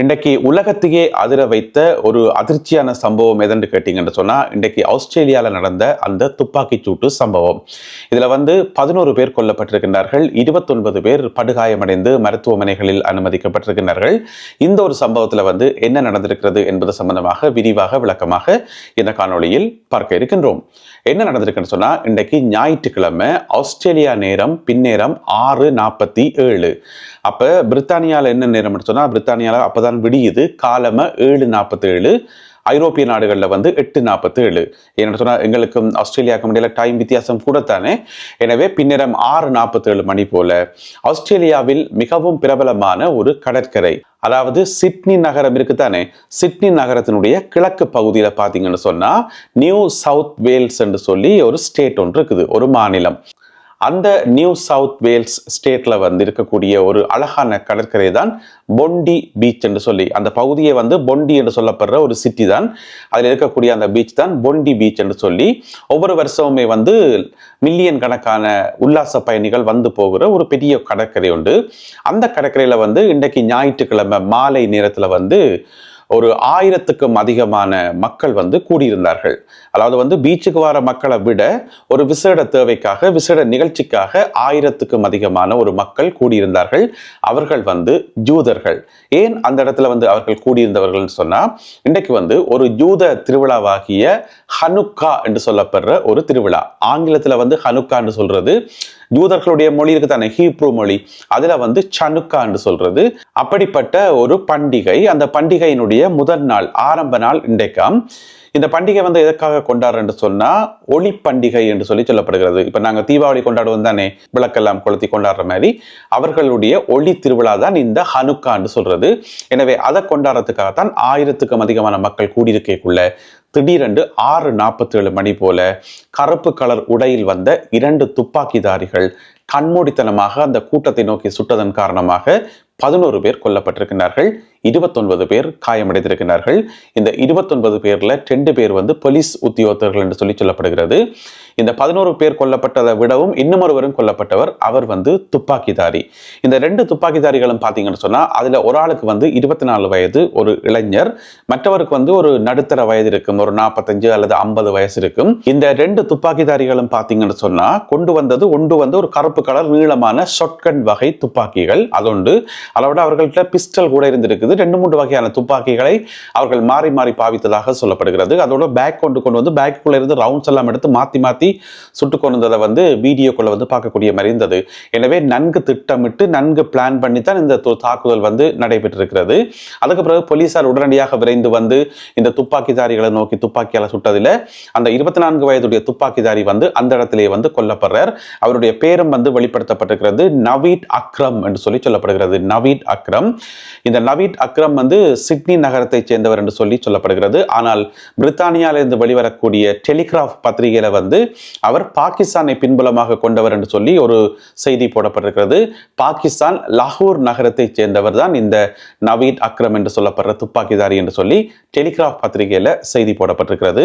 இன்றைக்கு உலகத்தையே அதிர வைத்த ஒரு அதிர்ச்சியான சம்பவம் எதென்று கேட்டீங்கன்னு சொன்னா இன்றைக்கு ஆஸ்திரேலியாவில் நடந்த அந்த துப்பாக்கிச் சூட்டு சம்பவம். இதுல வந்து பதினோரு பேர் கொல்லப்பட்டிருக்கின்றார்கள். இருபத்தொன்பது பேர் படுகாயமடைந்து மருத்துவமனைகளில் அனுமதிக்கப்பட்டிருக்கின்றார்கள். இந்த ஒரு சம்பவத்துல வந்து என்ன நடந்திருக்கிறது என்பது சம்பந்தமாக விரிவாக விளக்கமாக இந்த காணொளியில் பார்க்க இருக்கின்றோம். என்ன நடந்திருக்குன்னு சொன்னா இன்றைக்கு ஞாயிற்றுக்கிழமை ஆஸ்திரேலியா நேரம் பின்னேரம் ஆறு நாற்பத்தி ஏழு. அப்போ பிரித்தானியாவில் என்ன நேரம் பிரித்தானியாவில் அப்போ தான் விடியுது. காலமாக ஏழு நாற்பத்தேழு. ஐரோப்பிய நாடுகளில் வந்து எட்டு நாற்பத்தி ஏழு என்ன சொன்னால் எங்களுக்கும் ஆஸ்திரேலியாவுக்கு முடியல டைம் வித்தியாசம் கூடத்தானே? எனவே பின்னரம் ஆறு நாற்பத்தேழு மணி போல ஆஸ்திரேலியாவில் மிகவும் பிரபலமான ஒரு கடற்கரை அதாவது சிட்னி நகரம் இருக்குதானே? சிட்னி நகரத்தினுடைய கிழக்கு பகுதியில் பார்த்தீங்கன்னு சொன்னால் நியூ சவுத் வேல்ஸ் என்று சொல்லி ஒரு ஸ்டேட் ஒன்று இருக்குது ஒரு மாநிலம். அந்த நியூ சவுத் வேல்ஸ் ஸ்டேட்ல வந்து இருக்கக்கூடிய ஒரு அழகான கடற்கரை தான் பொண்டி பீச் என்று சொல்லி அந்த பகுதியை வந்து பொண்டி என்று சொல்லப்படுற ஒரு சிட்டி தான். அதில் இருக்கக்கூடிய அந்த பீச் தான் பொண்டி பீச் என்று சொல்லி ஒவ்வொரு வருஷமுமே வந்து மில்லியன் கணக்கான உல்லாச பயணிகள் வந்து போகிற ஒரு பெரிய கடற்கரை உண்டு. அந்த கடற்கரையில் வந்து இன்றைக்கு ஞாயிற்றுக்கிழமை மாலை நேரத்தில் வந்து ஒரு ஆயிரத்துக்கும் அதிகமான மக்கள் வந்து கூடியிருந்தார்கள். அதாவது வந்து பீச்சுக்கு வர மக்களை விட ஒரு விசேட தேவைக்காக விசேட நிகழ்ச்சிக்காக ஆயிரத்துக்கும் அதிகமான ஒரு மக்கள் கூடியிருந்தார்கள். அவர்கள் வந்து ஜூதர்கள். ஏன் அந்த இடத்துல வந்து அவர்கள் கூடியிருந்தவர்கள் சொன்னா இன்றைக்கு வந்து ஒரு ஜூத திருவிழாவாகிய ஹனுக்கா என்று சொல்லப்படுற ஒரு திருவிழா. ஆங்கிலத்தில் வந்து ஹனுக்கா என்று சொல்றது யூதர்களுடைய மொழி இருக்கு தானே ஹீப்ரூ மொழி. அதுல வந்து சனுக்கா என்று சொல்றது. அப்படிப்பட்ட ஒரு பண்டிகை. அந்த பண்டிகையினுடைய முதல் நாள் ஆரம்ப நாள் இன்றைக்காம் இந்த பண்டிகை வந்து எதற்காக கொண்டாடுறேன்னு சொன்னா ஒளி பண்டிகை என்று சொல்லி சொல்லப்படுகிறது. இப்ப நாங்க தீபாவளி கொண்டாடுவோம் தானே? விளக்கெல்லாம் கொளுத்தி கொண்டாடுற மாதிரி. அவர்களுடைய ஒளி திருவிழா தான் இந்த ஹனுக்கான்னு சொல்றது. எனவே அதை கொண்டாடுறதுக்காகத்தான் ஆயிரத்துக்கும் அதிகமான மக்கள் கூடியிருக்கைக்குள்ள திடீரென்று ஆறு நாற்பத்தி ஏழு மணி போல கருப்பு கலர் உடையில் வந்த இரண்டு துப்பாக்கிதாரிகள் கண்மூடித்தனமாக அந்த கூட்டத்தை நோக்கி சுட்டதன் காரணமாக பதினோரு பேர் கொல்லப்பட்டிருக்கிறார்கள். இருபத்தொன்பது பேர் காயமடைந்திருக்கிறார்கள். இந்த இருபத்தொன்பது பேரில் ரெண்டு பேர் வந்து போலீஸ் உத்தியோகத்தர்கள் என்று சொல்லி சொல்லப்படுகிறது. இந்த பதினோரு பேர் கொல்லப்பட்டதை விடவும் இன்னும் ஒருவரும் கொல்லப்பட்டவர் அவர் வந்து துப்பாக்கிதாரி. இந்த ரெண்டு துப்பாக்கிதாரிகளும் பார்த்தீங்கன்னு சொன்னா அதில் ஒரு ஆளுக்கு வந்து இருபத்தி நாலு வயது ஒரு இளைஞர் மற்றவருக்கு வந்து ஒரு நடுத்தர வயது இருக்கும் ஒரு நாற்பத்தஞ்சு அல்லது ஐம்பது வயசு இருக்கும். இந்த ரெண்டு துப்பாக்கிதாரிகளும் பார்த்தீங்கன்னு சொன்னால் கொண்டு வந்தது ஒன்று வந்து ஒரு கருப்பு கலர் நீளமான ஷொட்கன் வகை துப்பாக்கிகள். அதொண்டு அதோட அவர்கள்ட்ட பிஸ்டல் கூட இருந்திருக்குது. ரெண்டு மூன்று வகையான துப்பாக்கிகளை அவர்கள் மாறி மாறி பாவித்ததாக சொல்லப்படுகிறது. அதோட பேக் கொண்டு கொண்டு வந்து பேக்குள்ள இருந்து ரவுண்ட்ஸ் எல்லாம் எடுத்து மாற்றி மாற்றி சுட்டு கொண்டதை வந்து வீடியோக்குள்ள வந்து பார்க்கக்கூடிய மாதிரி இருந்தது. எனவே நன்கு திட்டமிட்டு நன்கு பிளான் பண்ணி தான் இந்த தாக்குதல் வந்து நடைபெற்றிருக்கிறது. அதுக்கு பிறகு போலீசார் உடனடியாக விரைந்து வந்து இந்த துப்பாக்கிதாரிகளை நோக்கி துப்பாக்கியால் சுட்டதில் அந்த இருபத்தி நான்கு வயதுடைய துப்பாக்கிதாரி வந்து அந்த இடத்திலேயே வந்து கொல்லப்படுறார். அவருடைய பேரும் வந்து வெளிப்படுத்தப்பட்டிருக்கிறது நவீட் அக்ரம் என்று சொல்லி சொல்லப்படுகிறது. நவீட் அக்ரம். இந்த அக்ரம் வந்து சிட்னி நகரத்தைச் சேர்ந்தவர் என்று சொல்லி சொல்லப்படுகிறது. ஆனால் பிரித்தானியாவிலிருந்து வெளிவரக்கூடிய டெலிகிராஃப் பத்திரிகையில வந்து அவர் பாகிஸ்தானை பின்புலமாக கொண்டவர் என்று சொல்லி ஒரு செய்தி போடப்பட்டிருக்கிறது. பாகிஸ்தான் லாகூர் நகரத்தைச் சேர்ந்தவர் தான் இந்த நவீத் அக்ரம் என்று சொல்லப்படுற துப்பாக்கிதாரி என்று சொல்லி டெலிகிராஃப் பத்திரிகையில செய்தி போடப்பட்டிருக்கிறது.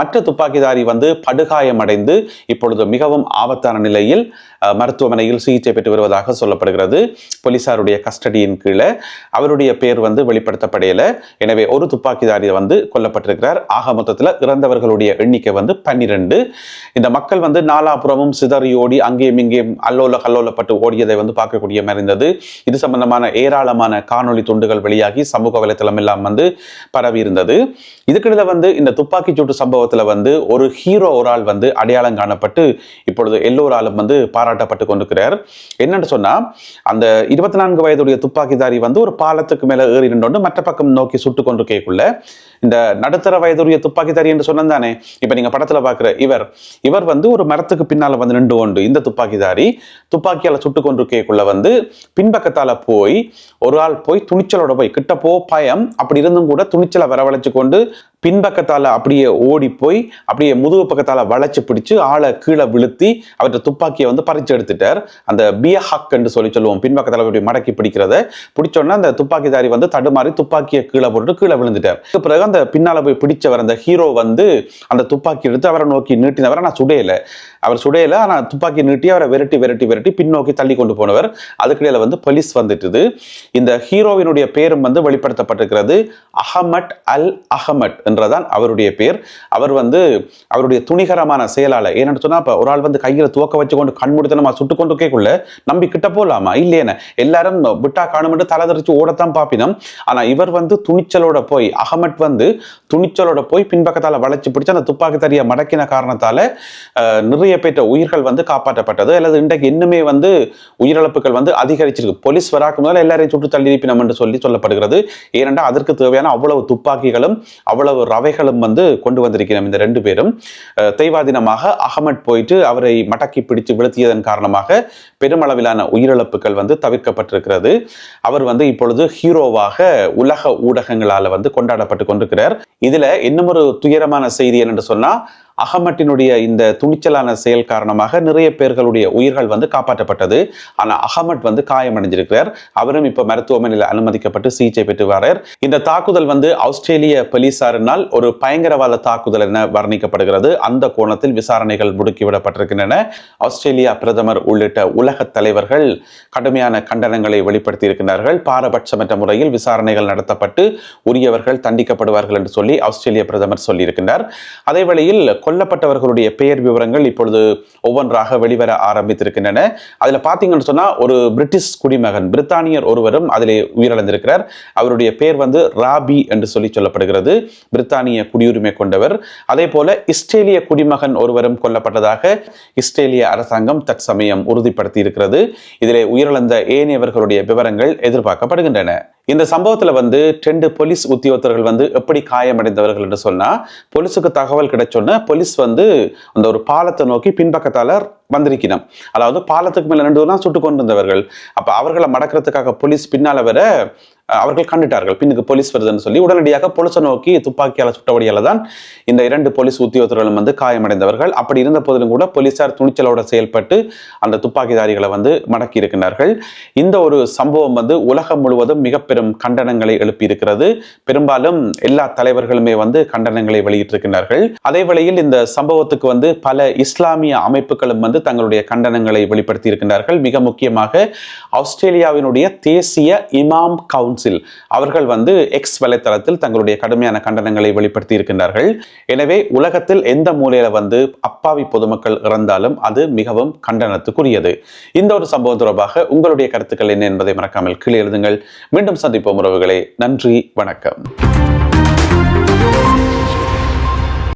மற்ற துப்பாக்கிதாரி வந்து படுகாயமடைந்து இப்பொழுது மிகவும் ஆபத்தான நிலையில் மருத்துவமனையில் சிகிச்சை பெற்று வருவதாக சொல்லப்படுகிறது. போலீசாருடைய கஸ்டடியின் கீழே அவருடைய பேர் வந்து வெளிப்படுத்தப்படையில. எனவே ஒரு துப்பாக்கிதாரி வந்து கொல்லப்பட்டிருக்கிறார். ஆக மொத்தத்தில் இறந்தவர்களுடைய எண்ணிக்கை வந்து பன்னிரண்டு. இந்த மக்கள் வந்து நாலாபுறமும் சிதறி ஓடி அங்கேயும் இங்கேயும் அல்லோல கல்லோலப்பட்டு ஓடியதை வந்து பார்க்கக்கூடிய மாதிரி இருந்தது. இது சம்பந்தமான ஏராளமான காணொளி துண்டுகள் வெளியாகி சமூக வலைத்தளம் எல்லாம் வந்து பரவி இருந்தது. இதுக்கிடையில வந்து இந்த துப்பாக்கிச் சூட்டு சம்பவத்துல வந்து ஒரு ஹீரோ ஒரு ஆள் வந்து அடையாளம் காணப்பட்டு இப்பொழுது எல்லோராலும் வந்து பாராட்டப்பட்டு கொண்டிருக்கிறார். என்னன்னு சொன்னால் அந்த இருபத்தி நான்கு வயதுடைய துப்பாக்கிதாரி வந்து ஒரு பாலத்துக்கு மேலே ஏறி நின்று மற்ற பக்கம் நோக்கி சுட்டு கொண்டிருக்கக்குள்ள இந்த நடுத்தர வயதுடைய துப்பாக்கிதாரி என்று சொன்னதானே இப்போ நீங்கள் படத்தில் பார்க்குற இவர் இவர் வந்து ஒரு மரத்துக்கு பின்னால் வந்து நின்று கொண்டு இந்த துப்பாக்கிதாரி துப்பாக்கியால் சுட்டு கொண்டிருக்கக்குள்ள வந்து பின்பக்கத்தால் போய் ஒரு ஆள் போய் துணிச்சலோட போய் கிட்ட போ பயம். அப்படி இருந்தும் கூட துணிச்சலை வரவழைச்சு கொண்டு பின்பக்கத்தால் அப்படியே ஓடி போய் அப்படியே முதுகு பக்கத்தால் வளைச்சு பிடிச்சு ஆளை கீழே விழுத்தி அவற்றை துப்பாக்கியை வந்து பறிச்சு எடுத்துட்டார். அந்த பிய ஹக் என்று சொல்லி சொல்லுவோம் பின்பக்கத்தால் அப்படி மடக்கி பிடிக்கிறத. பிடிச்சோன்னா அந்த துப்பாக்கிதாரி வந்து தடுமாறி துப்பாக்கியை கீழே போட்டு கீழே விழுந்துட்டார். பிறகு அந்த பின்னால் போய் பிடிச்சவர் அந்த ஹீரோ வந்து அந்த துப்பாக்கி எடுத்து அவரை நோக்கி நீட்டினவரை நான் சுடையலை அவர் சுடையில ஆனால் துப்பாக்கி நீட்டி அவரை விரட்டி விரட்டி விரட்டி பின்னோக்கி தள்ளி கொண்டு போனவர். அதுக்கிடையில வந்து போலீஸ் வந்துட்டுது. இந்த ஹீரோவினுடைய பேரும் வந்து வெளிப்படுத்தப்பட்டிருக்கிறது. அஹமட் அல் அஹமட் என்றதான் அவருடைய பேர். அவர் வந்து அவருடைய துணிகரமான செயலாளர் ஏன்னு சொன்னா இப்போ ஒரு ஆள் வந்து கையில் துவக்க வச்சு கொண்டு கண்முடித்தனமா சுட்டு கொண்டு கேட்குள்ள நம்பி கிட்ட போலாமா? இல்லையேன எல்லாரும் விட்டா காணுமென்று தலை ஓடத்தான் பாப்பினோம். ஆனா இவர் வந்து துணிச்சலோட போய் அகமட் வந்து துணிச்சலோட போய் பின்பக்கத்தால் வளைச்சு பிடிச்சு அந்த துப்பாக்கி தறியை மடக்கின காரணத்தால நிறைய பெற்ற உயிர்கள் வந்து காப்பாற்றப்பட்டது அல்லது இன்றைக்கு இன்னுமே வந்து உயிரிழப்புகள் வந்து அதிகரிச்சிருக்கு. போலீஸ் வராக்கு முதல்ல எல்லாரையும் சுட்டு தள்ளிருப்பினம் என்று சொல்லி சொல்லப்படுகிறது. ஏனென்றால் அதற்கு தேவையான அவ்வளவு துப்பாக்கிகளும் அவ்வளவு ரவைகளும் வந்து கொண்டு வந்திருக்கிறோம் இந்த ரெண்டு பேரும். தெய்வாதீனமாக அகமட் போயிட்டு அவரை மடக்கி பிடிச்சு வீழ்த்தியதன் காரணமாக பெருமளவிலான உயிரிழப்புகள் வந்து தவிர்க்கப்பட்டிருக்கிறது. அவர் வந்து இப்பொழுது ஹீரோவாக உலக ஊடகங்களால வந்து கொண்டாடப்பட்டு கொண்டிருக்கிறார். இதுல இன்னும் ஒரு துயரமான செய்தி என்னென்று சொன்னா அகமட்டினுடைய இந்த துணிச்சலான செயல் காரணமாக நிறைய பேர்களுடைய உயிர்கள் வந்து காப்பாற்றப்பட்டது. ஆனால் அகமட் வந்து காயமடைஞ்சிருக்கிறார். அவரும் இப்போ மருத்துவமனையில் அனுமதிக்கப்பட்டு சிகிச்சை பெற்று வரார். இந்த தாக்குதல் வந்து ஆஸ்திரேலிய போலீசாரினால் ஒரு பயங்கரவாத தாக்குதல் என வர்ணிக்கப்படுகிறது. அந்த கோணத்தில் விசாரணைகள் முடுக்கிவிடப்பட்டிருக்கின்றன. ஆஸ்திரேலியா பிரதமர் உள்ளிட்ட உலக தலைவர்கள் கடுமையான கண்டனங்களை வெளிப்படுத்தி இருக்கின்றார்கள் பாரபட்சமற்ற முறையில் விசாரணைகள் நடத்தப்பட்டு உரியவர்கள் தண்டிக்கப்படுவார்கள் என்று சொல்லி ஆஸ்திரேலிய பிரதமர் சொல்லியிருக்கின்றார். அதே வேளையில் கொல்லப்பட்டவர்களுடைய பெயர் விவரங்கள் இப்பொழுது ஒவ்வொன்றாக வெளிவர ஆரம்பித்திருக்கின்றன. அதில் பார்த்தீங்கன்னு சொன்னா ஒரு பிரிட்டிஷ் குடிமகன் பிரித்தானியர் ஒருவரும் அதில் உயிரிழந்திருக்கிறார். அவருடைய பெயர் வந்து ராபி என்று சொல்லி சொல்லப்படுகிறது. பிரித்தானிய குடியுரிமை கொண்டவர். அதே போல இஸ்ரேலிய குடிமகன் ஒருவரும் கொல்லப்பட்டதாக இஸ்ரேலிய அரசாங்கம் தற்சமயம் உறுதிப்படுத்தி இருக்கிறது இதிலே உயிரிழந்த ஏனையவர்களுடைய விவரங்கள் எதிர்பார்க்கப்படுகின்றன. இந்த சம்பவத்துல வந்து ரெண்டு போலீஸ் உத்தியோகத்தர்கள் வந்து எப்படி காயமடைந்தவர்கள் என்று சொன்னா போலீஸுக்கு தகவல் கிடைச்சோன்னா போலீஸ் வந்து அந்த ஒரு பாலத்தை நோக்கி பின்பக்கத்தால வந்திருக்கணும். அதாவது பாலத்துக்கு மேல ரெண்டு தான் சுட்டு கொண்டிருந்தவர்கள். அப்ப அவர்களை மடக்கிறதுக்காக போலீஸ் பின்னால வர அவர்கள் கண்டுட்டார்கள். பின்னுக்கு போலீஸ் வருதுன்னு சொல்லி உடனடியாக போலீஸை நோக்கி துப்பாக்கியால் சுட்டபடியால தான் இந்த இரண்டு போலீஸ் உத்தியோகத்தர்களும் வந்து காயமடைந்தவர்கள். அப்படி இருந்த போதிலும் கூட போலீசார் துணிச்சலோட செயல்பட்டு அந்த துப்பாக்கிதாரிகளை வந்து மடக்கி இருக்கின்றார்கள். இந்த ஒரு சம்பவம் வந்து உலகம் முழுவதும் மிக பெரும் கண்டனங்களை எழுப்பி இருக்கிறது. பெரும்பாலும் எல்லா தலைவர்களுமே வந்து கண்டனங்களை வெளியிட்டிருக்கிறார்கள் அதே வேளையில் இந்த சம்பவத்துக்கு வந்து பல இஸ்லாமிய அமைப்புகளும் வந்து வந்து தங்களுடைய கண்டனங்களை வெளிப்படுத்தி இருக்கின்றார்கள் மிக முக்கியமாக ஆஸ்திரேலியாவினுடைய தேசிய இமாம் கவுன்சில் அவர்கள் வந்து எக்ஸ் வலைத்தளத்தில் தங்களுடைய கடுமையான கண்டனங்களை வெளிப்படுத்தி இருக்கின்றார்கள் எனவே உலகத்தில் எந்த மூலையில வந்து அப்பாவி பொதுமக்கள் இறந்தாலும் அது மிகவும் கண்டனத்துக்குரியது. இந்த ஒரு சம்பவம் தொடர்பாக உங்களுடைய கருத்துக்கள் என்ன என்பதை மறக்காமல் கீழே எழுதுங்கள். மீண்டும் சந்திப்போம் உறவுகளே. நன்றி வணக்கம்.